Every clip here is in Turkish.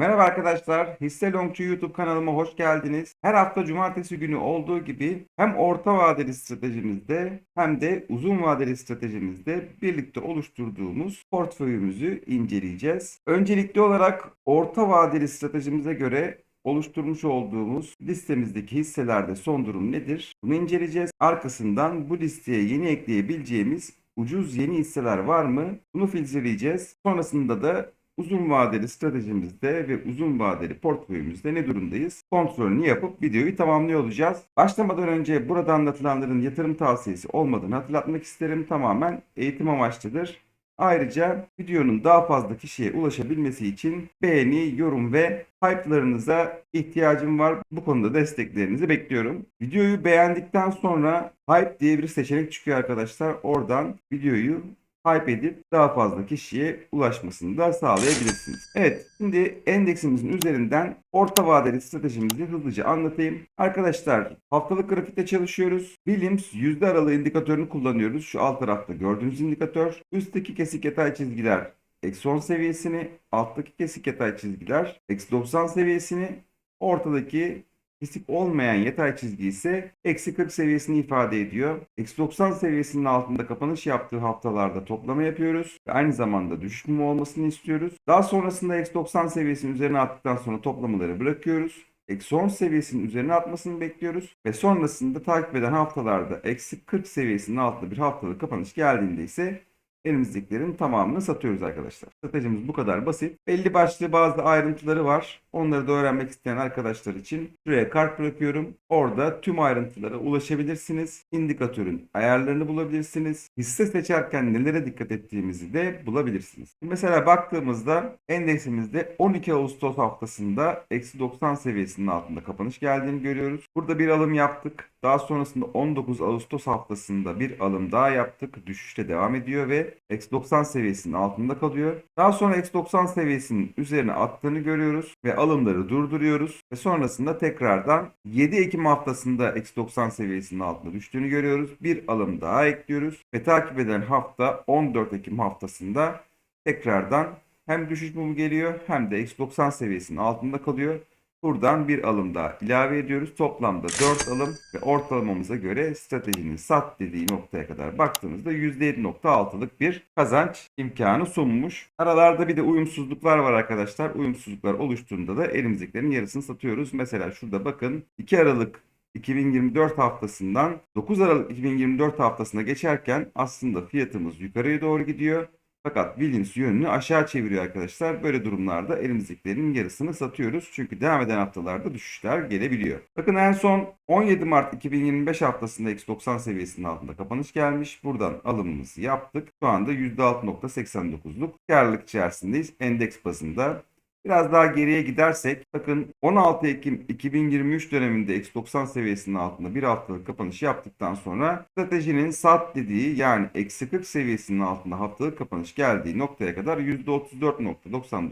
Merhaba arkadaşlar, Hisse Longçu YouTube kanalıma hoş geldiniz. Her hafta cumartesi günü olduğu gibi hem orta vadeli stratejimizde hem de uzun vadeli stratejimizde birlikte oluşturduğumuz portföyümüzü inceleyeceğiz. Öncelikli olarak orta vadeli stratejimize göre oluşturmuş olduğumuz listemizdeki hisselerde son durum nedir? Bunu inceleyeceğiz. Arkasından bu listeye yeni ekleyebileceğimiz ucuz yeni hisseler var mı? Bunu filtreleyeceğiz. Sonrasında da uzun vadeli stratejimizde ve uzun vadeli portföyümüzde ne durumdayız? Kontrolünü yapıp videoyu tamamlıyor olacağız. Başlamadan önce burada anlatılanların yatırım tavsiyesi olmadığını hatırlatmak isterim. Tamamen eğitim amaçlıdır. Ayrıca videonun daha fazla kişiye ulaşabilmesi için beğeni, yorum ve hype'larınıza ihtiyacım var. Bu konuda desteklerinizi bekliyorum. Videoyu beğendikten sonra hype diye bir seçenek çıkıyor arkadaşlar. Oradan videoyu hype edip daha fazla kişiye ulaşmasını da sağlayabilirsiniz. Evet, şimdi endeksimizin üzerinden orta vadeli stratejimizi hızlıca anlatayım. Arkadaşlar, haftalık grafikte çalışıyoruz. Williams yüzde aralığı indikatörünü kullanıyoruz. Şu alt tarafta gördüğünüz indikatör. Üstteki kesik yatay çizgiler eksi 10 seviyesini, alttaki kesik yatay çizgiler eksi 90 seviyesini, ortadaki kesik olmayan yatay çizgi ise eksi 40 seviyesini ifade ediyor. Eksi 90 seviyesinin altında kapanış yaptığı haftalarda toplama yapıyoruz. Ve aynı zamanda düşüş mumu olmasını istiyoruz. Daha sonrasında eksi 90 seviyesinin üzerine attıktan sonra toplamaları bırakıyoruz. Eksi 10 seviyesinin üzerine atmasını bekliyoruz. Ve sonrasında takip eden haftalarda eksi 40 seviyesinin altında bir haftalık kapanış geldiğinde ise elimizdekilerin tamamını satıyoruz arkadaşlar. Stratejimiz bu kadar basit. Belli başlı bazı ayrıntıları var. Onları da öğrenmek isteyen arkadaşlar için şuraya kart bırakıyorum. Orada tüm ayrıntılara ulaşabilirsiniz. İndikatörün ayarlarını bulabilirsiniz. Hisse seçerken nelere dikkat ettiğimizi de bulabilirsiniz. Mesela baktığımızda endeksimizde 12 Ağustos haftasında eksi 90 seviyesinin altında kapanış geldiğini görüyoruz. Burada bir alım yaptık. Daha sonrasında 19 Ağustos haftasında bir alım daha yaptık. Düşüşte devam ediyor ve eksi 90 seviyesinin altında kalıyor. Daha sonra eksi 90 seviyesinin üzerine attığını görüyoruz ve alımları durduruyoruz. Ve sonrasında tekrardan 7 Ekim haftasında eksi 90 seviyesinin altında düştüğünü görüyoruz. Bir alım daha ekliyoruz ve takip eden hafta 14 Ekim haftasında tekrardan hem düşüş mumu geliyor hem de eksi 90 seviyesinin altında kalıyor. Buradan bir alım daha ilave ediyoruz. Toplamda 4 alım ve ortalamamıza göre stratejinin sat dediği noktaya kadar baktığımızda %7.6'lık bir kazanç imkanı sunmuş. Aralarda bir de uyumsuzluklar var arkadaşlar. Uyumsuzluklar oluştuğunda da elimizdekilerin yarısını satıyoruz. Mesela şurada bakın 2 Aralık 2024 haftasından 9 Aralık 2024 haftasına geçerken aslında fiyatımız yukarıya doğru gidiyor. Fakat Williams yönünü aşağı çeviriyor arkadaşlar. Böyle durumlarda elimizdekilerin yarısını satıyoruz. Çünkü devam eden haftalarda düşüşler gelebiliyor. Bakın en son 17 Mart 2025 haftasında X90 seviyesinin altında kapanış gelmiş. Buradan alımımızı yaptık. Şu anda %6.89'luk karlılık içerisindeyiz. Endeks bazında Biraz daha geriye gidersek bakın 16 Ekim 2023 döneminde X90 seviyesinin altında bir haftalık kapanış yaptıktan sonra stratejinin sat dediği yani eksi 40 seviyesinin altında haftalık kapanış geldiği noktaya kadar %34.99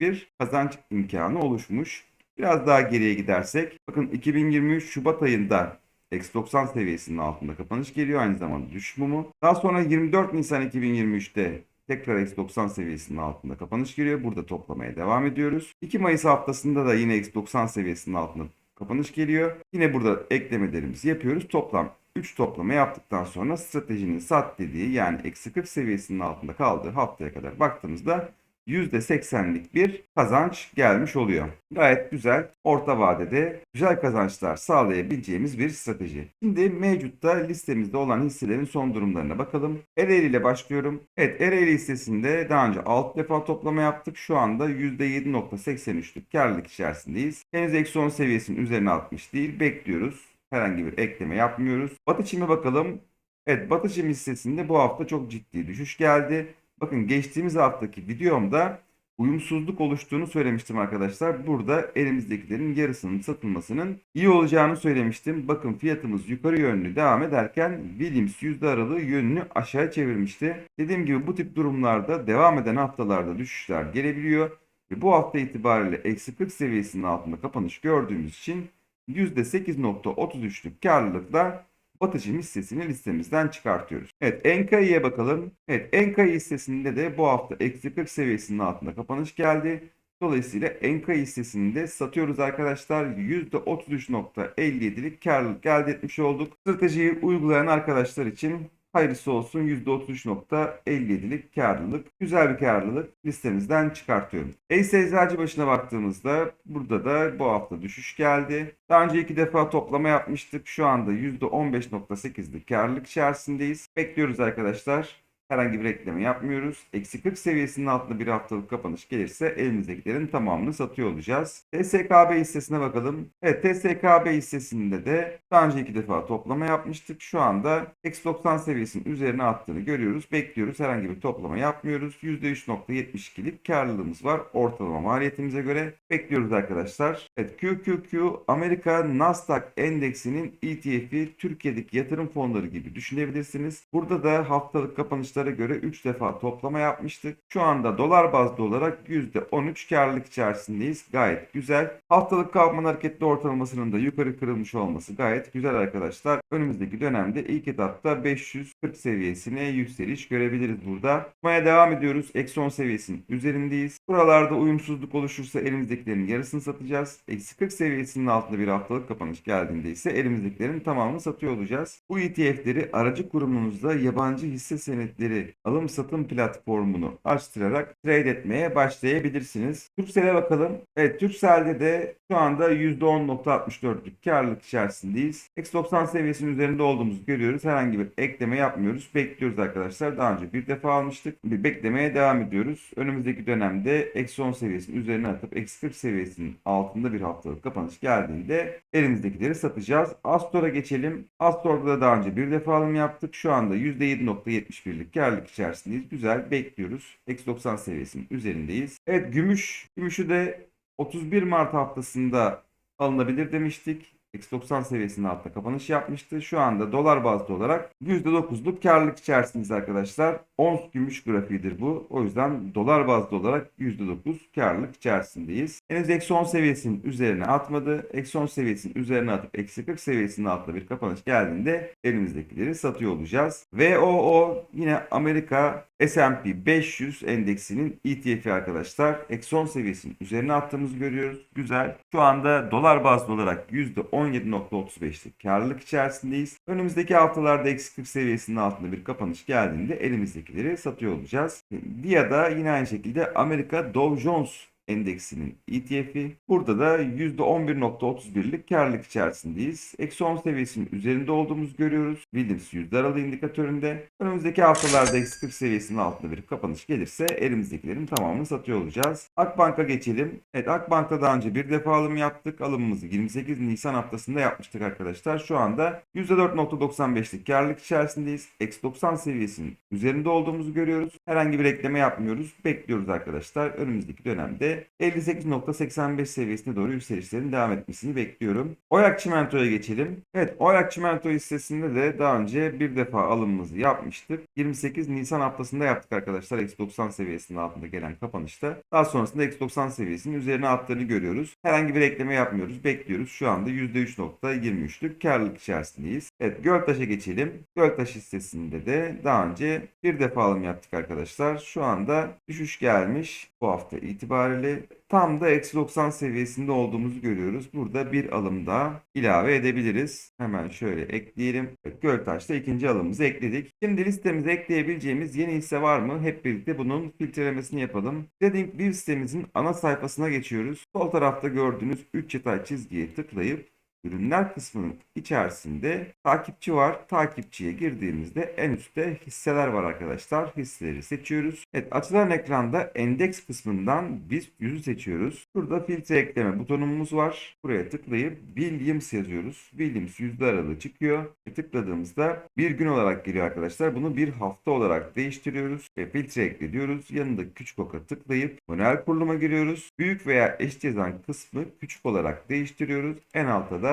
bir kazanç imkanı oluşmuş. Biraz daha geriye gidersek bakın 2023 Şubat ayında Eksi 90 seviyesinin altında kapanış geliyor. Aynı zamanda düşüş mumu. Daha sonra 24 Nisan 2023'te Tekrar eksi 90 seviyesinin altında kapanış geliyor. Burada toplamaya devam ediyoruz. 2 Mayıs haftasında da yine eksi 90 seviyesinin altında kapanış geliyor. Yine burada eklemelerimizi yapıyoruz. Toplam 3 toplama yaptıktan sonra stratejinin sat dediği yani eksi 40 seviyesinin altında kaldığı haftaya kadar baktığımızda %80'lik bir kazanç gelmiş oluyor. Gayet güzel, orta vadede güzel kazançlar sağlayabileceğimiz bir strateji. Şimdi mevcutta listemizde olan hisselerin son durumlarına bakalım. Ereğli ile başlıyorum. Evet Ereğli hissesinde daha önce 6 defa toplama yaptık. Şu anda %7.83'lük karlılık içerisindeyiz. Henüz eksi 10 seviyesinin üzerine atmış değil. Bekliyoruz. Herhangi bir ekleme yapmıyoruz. Batı Çim'e bakalım. Evet Batı Çim hissesinde bu hafta çok ciddi düşüş geldi. Bakın geçtiğimiz haftaki videomda uyumsuzluk oluştuğunu söylemiştim arkadaşlar. Burada elimizdekilerin yarısının satılmasının iyi olacağını söylemiştim. Bakın fiyatımız yukarı yönlü devam ederken Williams yüzde aralığı yönünü aşağı çevirmişti. Dediğim gibi bu tip durumlarda devam eden haftalarda düşüşler gelebiliyor. Ve bu hafta itibariyle eksi 40 seviyesinin altında kapanış gördüğümüz için %8.33'lük karlılıkla Batıcım hissesini listemizden çıkartıyoruz. Evet Enkai'ye bakalım. Evet Enkai hissesinde de bu hafta eksi 40 seviyesinin altında kapanış geldi. Dolayısıyla Enka hissesini de satıyoruz arkadaşlar. %33.57'lik karlılık elde etmiş olduk. Stratejiyi uygulayan arkadaşlar için hayırlısı olsun %33.57'lik karlılık. Güzel bir karlılık listemizden çıkartıyorum. Ace Eczacı başına baktığımızda burada da bu hafta düşüş geldi. Daha önce iki defa toplama yapmıştık. Şu anda %15.8'lik karlılık içerisindeyiz. Bekliyoruz arkadaşlar. Herhangi bir ekleme yapmıyoruz. Eksi 40 seviyesinin altında bir haftalık kapanış gelirse elimizdekilerin tamamını satıyor olacağız. TSKB hissesine bakalım. Evet TSKB hissesinde de daha önce iki defa toplama yapmıştık. Şu anda eksi 90 seviyesinin üzerine attığını görüyoruz. Bekliyoruz. Herhangi bir toplama yapmıyoruz. %3.72'lik karlılığımız var. Ortalama maliyetimize göre. Bekliyoruz arkadaşlar. Evet QQQ Amerika Nasdaq endeksinin ETF'i Türkiye'deki yatırım fonları gibi düşünebilirsiniz. Burada da haftalık kapanışlar göre 3 defa toplama yapmıştık. Şu anda dolar bazlı olarak %13 karlılık içerisindeyiz. Gayet güzel. Haftalık Kaufman hareketli ortalamasının da yukarı kırılmış olması gayet güzel arkadaşlar. Önümüzdeki dönemde ilk etapta 540 seviyesine yükseliş görebiliriz burada. Tutmaya devam ediyoruz. Eksi 10 seviyesinin üzerindeyiz. Buralarda uyumsuzluk oluşursa elimizdekilerin yarısını satacağız. Eksi 40 seviyesinin altında bir haftalık kapanış geldiğinde ise elimizdekilerin tamamını satıyor olacağız. Bu ETF'leri aracı kurumunuzda yabancı hisse senetleri alım satım platformunu açtırarak trade etmeye başlayabilirsiniz. Turkcell'e bakalım. Evet Turkcell'de de şu anda %10.64'lük karlılık içerisindeyiz. Eksi 90 seviyesinin üzerinde olduğumuzu görüyoruz. Herhangi bir ekleme yapmıyoruz. Bekliyoruz arkadaşlar. Daha önce bir defa almıştık. Bir beklemeye devam ediyoruz. Önümüzdeki dönemde eksi 10 seviyesinin üzerine atıp eksi 40 seviyesinin altında bir haftalık kapanış geldiğinde elimizdekileri satacağız. Astor'a geçelim. Astor'da da daha önce bir defa alım yaptık. Şu anda %7.71'lik karlılık içerisindeyiz. Güzel bekliyoruz. Eksi 90 seviyesinin üzerindeyiz. Evet gümüş. Gümüşü de 31 Mart haftasında alınabilir demiştik. Eksi 90 seviyesinin altında kapanış yapmıştı. Şu anda dolar bazlı olarak %9'luk karlılık içerisindeyiz arkadaşlar. Ons gümüş grafiğidir bu. O yüzden dolar bazlı olarak %9 karlılık içerisindeyiz. Henüz eksi 10 seviyesinin üzerine atmadı. Eksi 10 seviyesinin üzerine atıp eksi 40 seviyesinin altında bir kapanış geldiğinde elimizdekileri satıyor olacağız. VOO yine Amerika S&P 500 endeksinin ETF'i arkadaşlar. 10 seviyesinin üzerine attığımızı görüyoruz. Güzel. Şu anda dolar bazlı olarak %17.35'lik karlılık içerisindeyiz. Önümüzdeki haftalarda eksi 40 seviyesinin altında bir kapanış geldiğinde elimizdekileri satıyor olacağız. DIA'da yine aynı şekilde Amerika Dow Jones endeksinin ETF'i. Burada da %11.31'lik karlılık içerisindeyiz. Eksi 10 seviyesinin üzerinde olduğumuzu görüyoruz. Williams yüzde aralığı indikatöründe. Önümüzdeki haftalarda eksi 40 seviyesinin altında bir kapanış gelirse elimizdekilerin tamamını satıyor olacağız. Akbank'a geçelim. Evet Akbank'ta daha önce bir defa alım yaptık. Alımımızı 28 Nisan haftasında yapmıştık arkadaşlar. Şu anda %4.95'lik karlılık içerisindeyiz. Eksi 90 seviyesinin üzerinde olduğumuzu görüyoruz. Herhangi bir ekleme yapmıyoruz. Bekliyoruz arkadaşlar. Önümüzdeki dönemde 58.85 seviyesine doğru yükselişlerin devam etmesini bekliyorum. Oyak Çimento'ya geçelim. Evet Oyak Çimento hissesinde de daha önce bir defa alımımızı yapmıştık. 28 Nisan haftasında yaptık arkadaşlar. Eksi 90 seviyesinin altında gelen kapanışta. Daha sonrasında eksi 90 seviyesinin üzerine attığını görüyoruz. Herhangi bir ekleme yapmıyoruz. Bekliyoruz. Şu anda %3.23'lük karlılık içerisindeyiz. Evet Göltaş'a geçelim. Göltaş hissesinde de daha önce bir defa alım yaptık arkadaşlar. Şu anda düşüş gelmiş bu hafta itibariyle tam da eksi 90 seviyesinde olduğumuzu görüyoruz. Burada bir alım daha ilave edebiliriz. Hemen şöyle ekleyelim. Göltaş'ta ikinci alımımızı ekledik. Şimdi listemize ekleyebileceğimiz yeni hisse var mı? Hep birlikte bunun filtrelemesini yapalım. Trading bir sitemizin ana sayfasına geçiyoruz. Sol tarafta gördüğünüz 3 yatay çizgiye tıklayıp Ürünler kısmının içerisinde takipçi var. Takipçiye girdiğimizde en üstte hisseler var arkadaşlar. Hisseleri seçiyoruz. Evet açılan ekranda endeks kısmından biz yüzü seçiyoruz. Burada filtre ekleme butonumuz var. Buraya tıklayıp Williams yazıyoruz. Williams yüzde aralığı çıkıyor. Ve tıkladığımızda bir gün olarak geliyor arkadaşlar. Bunu bir hafta olarak değiştiriyoruz. Ve filtre ekliyoruz. Yanında küçük oka tıklayıp manuel kuruluma giriyoruz. Büyük veya eşit yazan kısmı küçük olarak değiştiriyoruz. En altta da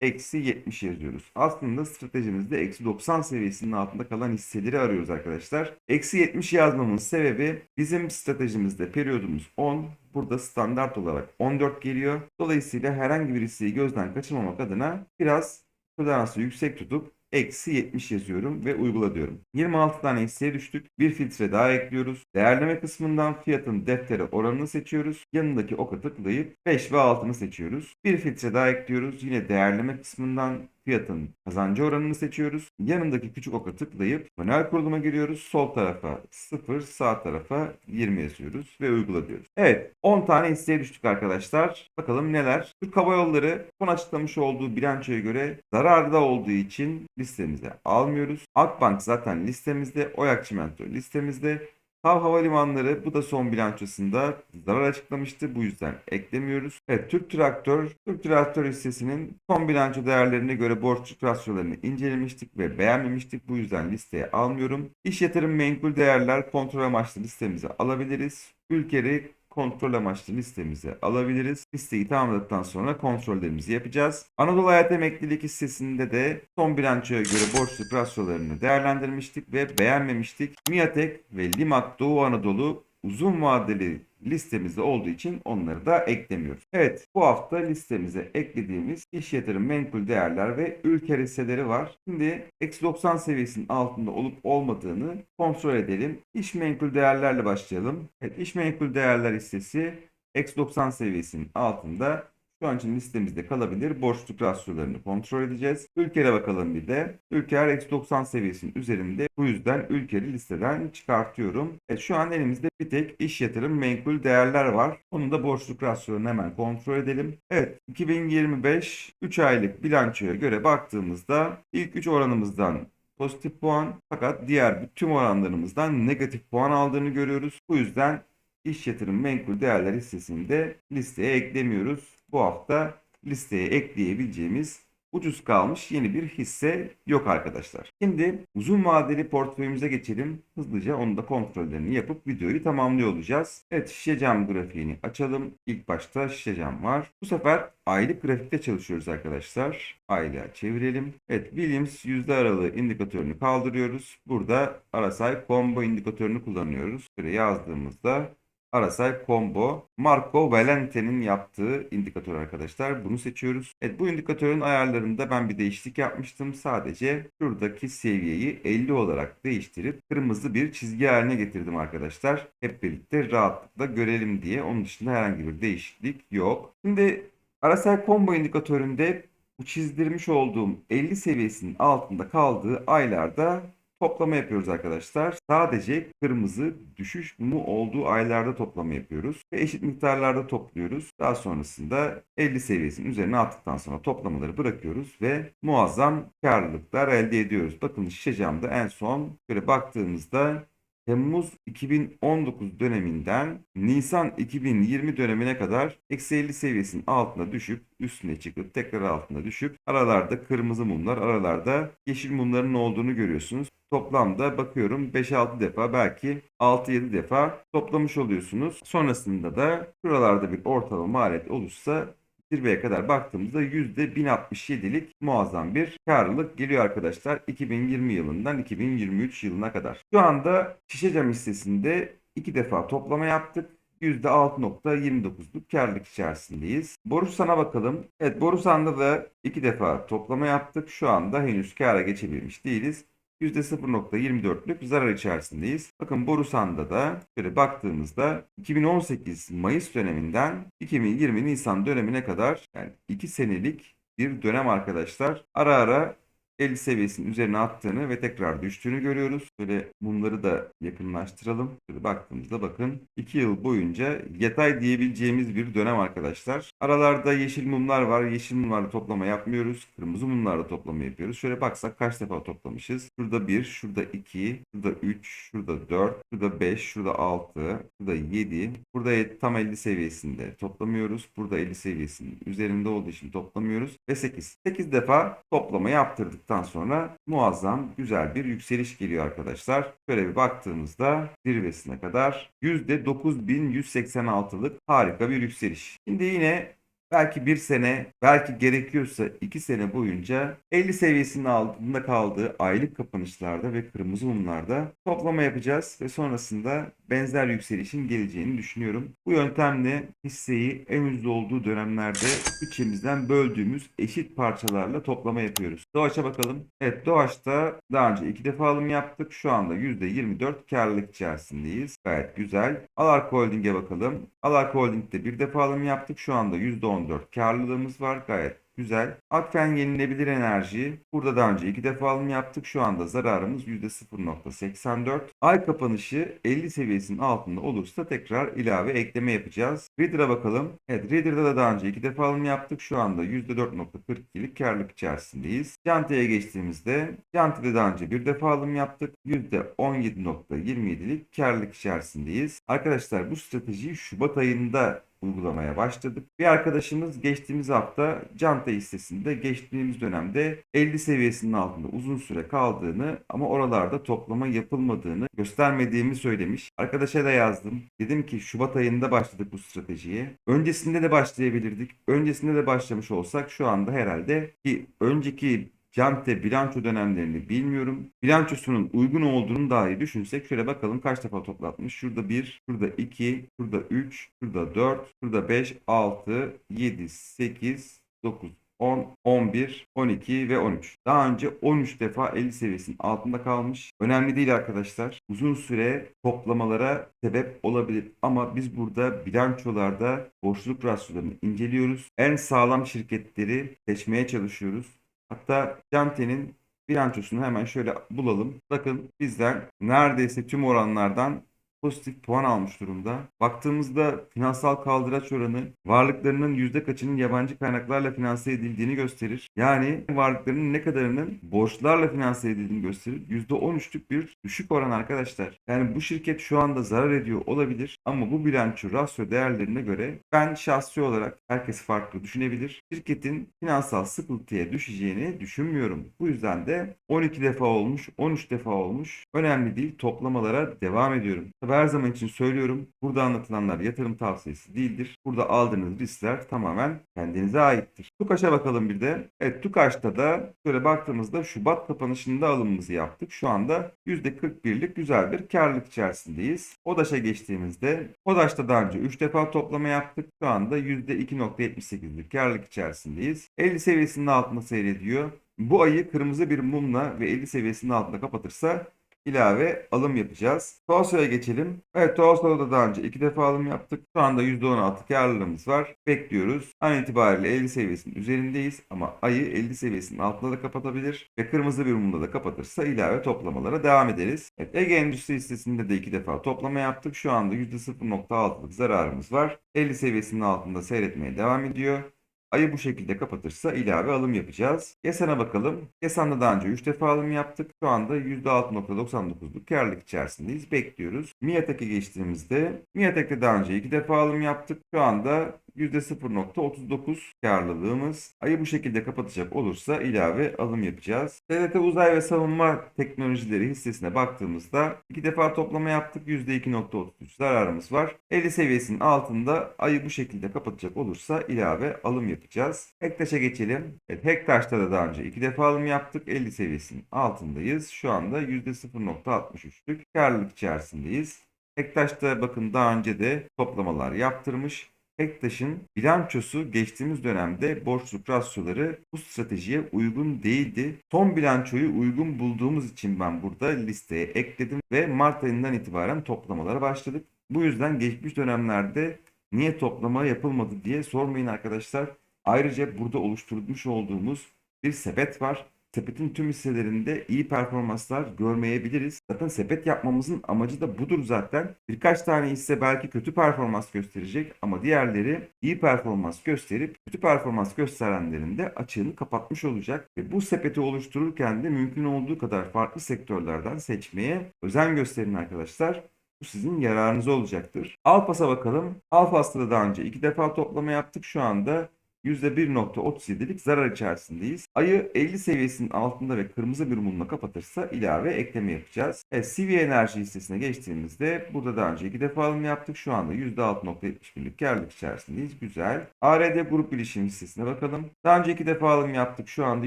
eksi 70 yazıyoruz. Aslında stratejimizde eksi 90 seviyesinin altında kalan hisseleri arıyoruz arkadaşlar. Eksi 70 yazmamın sebebi bizim stratejimizde periyodumuz 10. Burada standart olarak 14 geliyor. Dolayısıyla herhangi bir hisseyi gözden kaçırmamak adına biraz toleransı yüksek tutup eksi 70 yazıyorum ve uygula diyorum. 26 tane hisseye düştük. Bir filtre daha ekliyoruz. Değerleme kısmından fiyatın deftere oranını seçiyoruz. Yanındaki oka tıklayıp 5 ve 6'ını seçiyoruz. Bir filtre daha ekliyoruz. Yine değerleme kısmından fiyatın kazancı oranını seçiyoruz. Yanındaki küçük oka tıklayıp manuel kuruluma giriyoruz. Sol tarafa 0, sağ tarafa 20 yazıyoruz ve uygula diyoruz. Evet 10 tane hisseye düştük arkadaşlar. Bakalım neler? Türk Hava Yolları son açıklamış olduğu bilançoya göre zararda olduğu için listemize almıyoruz. Akbank zaten listemizde. Oyak Çimento listemizde. Hav Havalimanları bu da son bilançosunda zarar açıklamıştı. Bu yüzden eklemiyoruz. Evet Türk Traktör, Türk Traktör hissesinin son bilanço değerlerine göre borç rasyolarını incelemiştik ve beğenmemiştik. Bu yüzden listeye almıyorum. İş yatırım menkul değerler kontrol amaçlı listemize alabiliriz. Ülkeri kontrol amaçlı listemize alabiliriz. Listeyi tamamladıktan sonra kontrollerimizi yapacağız. Anadolu Hayat Emeklilik hissesinde de son bilançoya göre borçluk rasyolarını değerlendirmiştik ve beğenmemiştik. Miatek ve Limak Doğu Anadolu uzun vadeli listemizde olduğu için onları da eklemiyoruz. Evet bu hafta listemize eklediğimiz iş yatırım menkul değerler ve ülke hisseleri var. Şimdi eksi 90 seviyesinin altında olup olmadığını kontrol edelim. İş menkul değerlerle başlayalım. Evet iş menkul değerler hissesi eksi 90 seviyesinin altında şu an için listemizde kalabilir. Borçluk rasyolarını kontrol edeceğiz. Ülker'e bakalım bir de. Ülker eksi 90 seviyesinin üzerinde. Bu yüzden Ülker'i listeden çıkartıyorum. Evet, şu an elimizde bir tek iş yatırım menkul değerler var. Onun da borçluk rasyolarını hemen kontrol edelim. Evet 2025 3 aylık bilançoya göre baktığımızda ilk 3 oranımızdan pozitif puan fakat diğer bütün oranlarımızdan negatif puan aldığını görüyoruz. Bu yüzden iş yatırım menkul değerler hissesini de listeye eklemiyoruz. Bu hafta listeye ekleyebileceğimiz ucuz kalmış yeni bir hisse yok arkadaşlar. Şimdi uzun vadeli portföyümüze geçelim. Hızlıca onu da kontrollerini yapıp videoyu tamamlıyor olacağız. Evet şişe cam grafiğini açalım. İlk başta şişe cam var. Bu sefer aylık grafikte çalışıyoruz arkadaşlar. Aylığa çevirelim. Evet Williams yüzde aralığı indikatörünü kaldırıyoruz. Burada RSI combo indikatörünü kullanıyoruz. Böyle yazdığımızda RSI Combo Marco Valente'nin yaptığı indikatör arkadaşlar. Bunu seçiyoruz. Evet bu indikatörün ayarlarında ben bir değişiklik yapmıştım. Sadece şuradaki seviyeyi 50 olarak değiştirip kırmızı bir çizgi haline getirdim arkadaşlar. Hep birlikte rahatlıkla görelim diye. Onun dışında herhangi bir değişiklik yok. Şimdi RSI Combo indikatöründe bu çizdirmiş olduğum 50 seviyesinin altında kaldığı aylarda toplama yapıyoruz arkadaşlar. Sadece kırmızı düşüş mumu olduğu aylarda toplama yapıyoruz. Ve eşit miktarlarda topluyoruz. Daha sonrasında 50 seviyesinin üzerine attıktan sonra toplamaları bırakıyoruz ve muazzam karlılıklar elde ediyoruz. Bakın şişe camda en son böyle baktığımızda Temmuz 2019 döneminden Nisan 2020 dönemine kadar eksi 50 seviyesinin altına düşüp üstüne çıkıp tekrar altına düşüp aralarda kırmızı mumlar aralarda yeşil mumların olduğunu görüyorsunuz. Toplamda bakıyorum 5-6 defa belki 6-7 defa toplamış oluyorsunuz. Sonrasında da şuralarda bir ortalama maliyet olursa zirveye kadar baktığımızda %1067'lik muazzam bir karlılık geliyor arkadaşlar 2020 yılından 2023 yılına kadar. Şu anda şişe cam hissesinde iki defa toplama yaptık. %6.29'luk karlılık içerisindeyiz. Borusan'a bakalım. Evet Borusan'da da iki defa toplama yaptık. Şu anda henüz kâra geçebilmiş değiliz. %0.24'lük zarar içerisindeyiz. Bakın Borusan'da da şöyle baktığımızda 2018 Mayıs döneminden 2020 Nisan dönemine kadar yani 2 senelik bir dönem arkadaşlar. Ara ara 50 seviyesinin üzerine attığını ve tekrar düştüğünü görüyoruz. Böyle bunları da yakınlaştıralım. Böyle baktığımızda bakın 2 yıl boyunca yatay diyebileceğimiz bir dönem arkadaşlar. Aralarda yeşil mumlar var. Yeşil mumlarla toplama yapmıyoruz. Kırmızı mumlarla toplama yapıyoruz. Şöyle baksak kaç defa toplamışız? Şurada 1, şurada 2, şurada 3, şurada 4, şurada 5, şurada 6, şurada 7. Burada tam 50 seviyesinde toplamıyoruz. Burada 50 seviyesinin üzerinde olduğu için toplamıyoruz. Ve 8. 8 defa toplama yaptırdık yaptıktan sonra muazzam güzel bir yükseliş geliyor arkadaşlar. Şöyle bir baktığımızda zirvesine kadar %9186'lık harika bir yükseliş. Şimdi yine belki bir sene, belki gerekiyorsa iki sene boyunca 50 seviyesinin altında kaldığı aylık kapanışlarda ve kırmızı mumlarda toplama yapacağız ve sonrasında benzer yükselişin geleceğini düşünüyorum. Bu yöntemle hisseyi en ucuz olduğu dönemlerde bütçemizden böldüğümüz eşit parçalarla toplama yapıyoruz. Doğaç'a bakalım. Evet Doğaç'ta daha önce iki defa alım yaptık. Şu anda %24 karlılık içerisindeyiz. Gayet güzel. Alark Holding'e bakalım. Alark Holding'de bir defa alım yaptık. Şu anda %14 karlılığımız var. Gayet Güzel. Akfen yenilebilir enerji. Burada daha önce iki defa alım yaptık. Şu anda zararımız %0.84. Ay kapanışı 50 seviyesinin altında olursa tekrar ilave ekleme yapacağız. Reader'a bakalım. Evet Reader'da da daha önce iki defa alım yaptık. Şu anda %4.42'lik karlılık içerisindeyiz. Janti'ye geçtiğimizde Janti'de daha önce bir defa alım yaptık. %17.27'lik karlılık içerisindeyiz. Arkadaşlar bu stratejiyi Şubat ayında uygulamaya başladık. Bir arkadaşımız geçtiğimiz hafta Canta hissesinde geçtiğimiz dönemde 50 seviyesinin altında uzun süre kaldığını ama oralarda toplama yapılmadığını göstermediğimi söylemiş. Arkadaşa da yazdım. Dedim ki Şubat ayında başladık bu stratejiye. Öncesinde de başlayabilirdik. Öncesinde de başlamış olsak şu anda herhalde ki önceki Cante bilanço dönemlerini bilmiyorum. Bilançosunun uygun olduğunu dahi düşünsek şöyle bakalım kaç defa toplatmış. Şurada 1, şurada 2, şurada 3, şurada 4, şurada 5, 6, 7, 8, 9, 10, 11, 12 ve 13. Daha önce 13 defa 50 seviyesinin altında kalmış. Önemli değil arkadaşlar. Uzun süre toplamalara sebep olabilir. Ama biz burada bilançolarda borçluluk rasyolarını inceliyoruz. En sağlam şirketleri seçmeye çalışıyoruz. Hatta Cante'nin bilançosunu hemen şöyle bulalım. Bakın bizden neredeyse tüm oranlardan pozitif puan almış durumda. Baktığımızda finansal kaldıraç oranı varlıklarının yüzde kaçının yabancı kaynaklarla finanse edildiğini gösterir. Yani varlıklarının ne kadarının borçlarla finanse edildiğini gösterir. Yüzde 13'lük bir düşük oran arkadaşlar. Yani bu şirket şu anda zarar ediyor olabilir ama bu bilanço rasyo değerlerine göre ben şahsi olarak herkes farklı düşünebilir. Şirketin finansal sıkıntıya düşeceğini düşünmüyorum. Bu yüzden de 12 defa olmuş, 13 defa olmuş. Önemli değil toplamalara devam ediyorum. Tabii her zaman için söylüyorum. Burada anlatılanlar yatırım tavsiyesi değildir. Burada aldığınız riskler tamamen kendinize aittir. TUKAŞ'a bakalım bir de. Evet TUKAŞ'ta da şöyle baktığımızda Şubat kapanışında alımımızı yaptık. Şu anda %41'lik güzel bir karlılık içerisindeyiz. ODAŞ'a geçtiğimizde ODAŞ'ta daha önce 3 defa toplama yaptık. Şu anda %2.78'lik karlılık içerisindeyiz. 50 seviyesinin altında seyrediyor. Bu ayı kırmızı bir mumla ve 50 seviyesinin altında kapatırsa ilave alım yapacağız. Toasto'ya geçelim. Evet Toasto'da da daha önce iki defa alım yaptık. Şu anda %16 karlılığımız var. Bekliyoruz. An itibariyle 50 seviyesinin üzerindeyiz ama ayı 50 seviyesinin altında da kapatabilir ve kırmızı bir mumda da kapatırsa ilave toplamalara devam ederiz. Evet Ege Endüstri listesinde de iki defa toplama yaptık. Şu anda %0.6'lık zararımız var. 50 seviyesinin altında seyretmeye devam ediyor. Ayı bu şekilde kapatırsa ilave alım yapacağız. Yasan'a bakalım. Yasan'da daha önce 3 defa alım yaptık. Şu anda %6.99'luk karlılık içerisindeyiz. Bekliyoruz. Miatek'e geçtiğimizde Miatek'te daha önce 2 defa alım yaptık. Şu anda %0.39 karlılığımız. Ayı bu şekilde kapatacak olursa ilave alım yapacağız. TRT Uzay ve Savunma Teknolojileri hissesine baktığımızda iki defa toplama yaptık. %2.33 zararımız var. 50 seviyesinin altında ayı bu şekilde kapatacak olursa ilave alım yapacağız. Hektaş'a geçelim. Evet, Hektaş'ta da daha önce iki defa alım yaptık. 50 seviyesinin altındayız. Şu anda %0.63'lük karlılık içerisindeyiz. Hektaş'ta bakın daha önce de toplamalar yaptırmış. Ektaş'ın bilançosu geçtiğimiz dönemde borçluk rasyoları bu stratejiye uygun değildi. Son bilançoyu uygun bulduğumuz için ben burada listeye ekledim ve Mart ayından itibaren toplamalara başladık. Bu yüzden geçmiş dönemlerde niye toplama yapılmadı diye sormayın arkadaşlar. Ayrıca burada oluşturmuş olduğumuz bir sepet var sepetin tüm hisselerinde iyi performanslar görmeyebiliriz. Zaten sepet yapmamızın amacı da budur zaten. Birkaç tane hisse belki kötü performans gösterecek ama diğerleri iyi performans gösterip kötü performans gösterenlerin de açığını kapatmış olacak. Ve bu sepeti oluştururken de mümkün olduğu kadar farklı sektörlerden seçmeye özen gösterin arkadaşlar. Bu sizin yararınıza olacaktır. Alpas'a bakalım. Alpas'ta da daha önce iki defa toplama yaptık. Şu anda %1.37'lik zarar içerisindeyiz. Ayı 50 seviyesinin altında ve kırmızı bir mumla kapatırsa ilave ekleme yapacağız. Evet, CV Enerji hissesine geçtiğimizde burada daha önce iki defa alım yaptık. Şu anda %6.71'lik karlılık içerisindeyiz. Güzel. ARD Grup Bilişim hissesine bakalım. Daha önce iki defa alım yaptık. Şu anda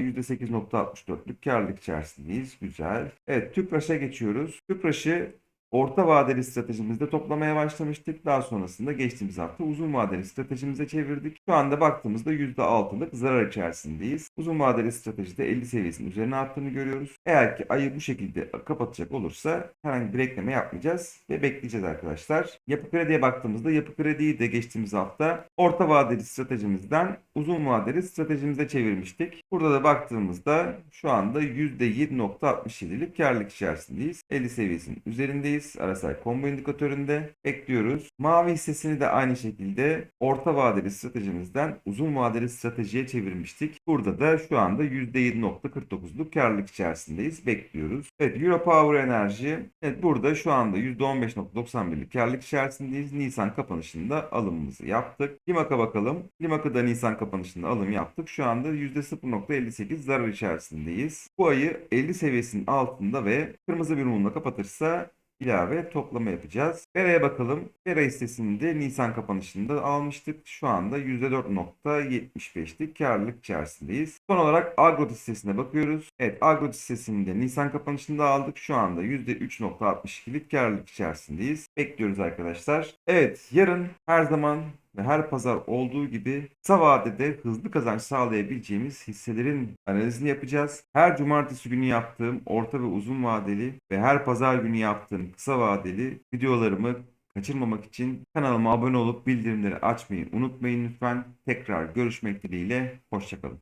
%8.64'lük karlılık içerisindeyiz. Güzel. Evet Tüpraş'a geçiyoruz. Tüpraş'ı orta vadeli stratejimizde toplamaya başlamıştık. Daha sonrasında geçtiğimiz hafta uzun vadeli stratejimize çevirdik. Şu anda baktığımızda %6'lık zarar içerisindeyiz. Uzun vadeli stratejide 50 seviyesinin üzerine attığını görüyoruz. Eğer ki ayı bu şekilde kapatacak olursa herhangi bir ekleme yapmayacağız ve bekleyeceğiz arkadaşlar. Yapı krediye baktığımızda yapı krediyi de geçtiğimiz hafta orta vadeli stratejimizden uzun vadeli stratejimize çevirmiştik. Burada da baktığımızda şu anda %7.67'lik karlılık içerisindeyiz. 50 seviyesinin üzerindeyiz. RSI combo indikatöründe bekliyoruz. Mavi hissesini de aynı şekilde orta vadeli stratejimizden uzun vadeli stratejiye çevirmiştik. Burada da şu anda %7.49'luk karlılık içerisindeyiz. Bekliyoruz. Evet Euro Power Enerji. Evet burada şu anda %15.91'lik karlılık içerisindeyiz. Nisan kapanışında alımımızı yaptık. Limak'a bakalım. Limak'ı da Nisan kapanışında alım yaptık. Şu anda %0.58 zarar içerisindeyiz. Bu ayı 50 seviyesinin altında ve kırmızı bir mumla kapatırsa ilave toplama yapacağız. Vera'ya bakalım. Vera hissesini de Nisan kapanışında almıştık. Şu anda %4.75'lik karlılık içerisindeyiz. Son olarak Agrot hissesine bakıyoruz. Evet Agrot hissesini de Nisan kapanışında aldık. Şu anda %3.62'lik karlılık içerisindeyiz. Bekliyoruz arkadaşlar. Evet yarın her zaman ve her pazar olduğu gibi kısa vadede hızlı kazanç sağlayabileceğimiz hisselerin analizini yapacağız. Her cumartesi günü yaptığım orta ve uzun vadeli ve her pazar günü yaptığım kısa vadeli videolarımı kaçırmamak için kanalıma abone olup bildirimleri açmayı unutmayın lütfen. Tekrar görüşmek dileğiyle. Hoşçakalın.